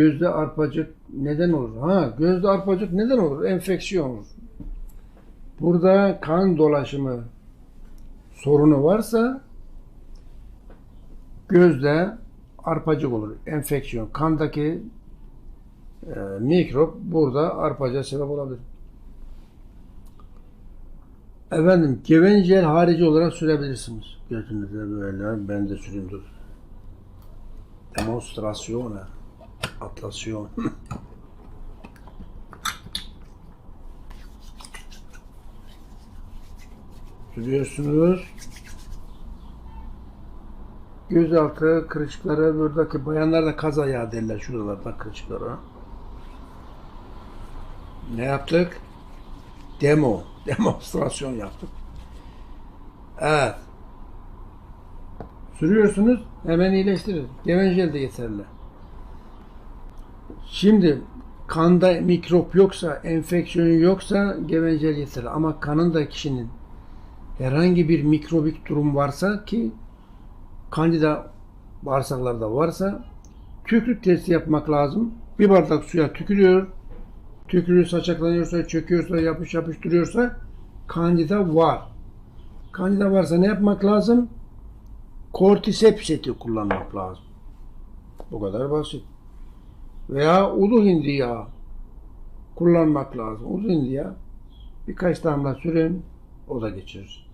Gözde arpacık neden olur? Ha, gözde arpacık neden olur? Enfeksiyon olur. Burada kan dolaşımı sorunu varsa gözde arpacık olur. Enfeksiyon. Kandaki e, mikrop burada arpacığa sebep olabilir. Efendim gevencel harici olarak sürebilirsiniz. Götünüzde böyle ben de süreyim dur. Atlasyon. Sürüyorsunuz. Gözaltı kırışıkları buradaki bayanlar da kaz ayağı derler şuralarda kırışıklara. Ne yaptık? Demo, demonstrasyon yaptık. Evet. Sürüyorsunuz hemen iyileştirir. Gevencel de yeterli. Şimdi kanda mikrop yoksa, enfeksiyonu yoksa gevencel yeterli. Ama kanında kişinin herhangi bir mikrobik durum varsa ki kandida bağırsaklarda varsa tükürük testi yapmak lazım. Bir bardak suya tükürüyor. Tükürüğü saçaklanıyorsa, çöküyorsa, yapış yapıştırıyorsa kandida var. Kandida varsa ne yapmak lazım? Kortisep seti kullanmak lazım. Bu kadar basit. Veya ulu hindi yağı kullanmak lazım. Ulu hindi yağı birkaç damla sürün o da geçirir.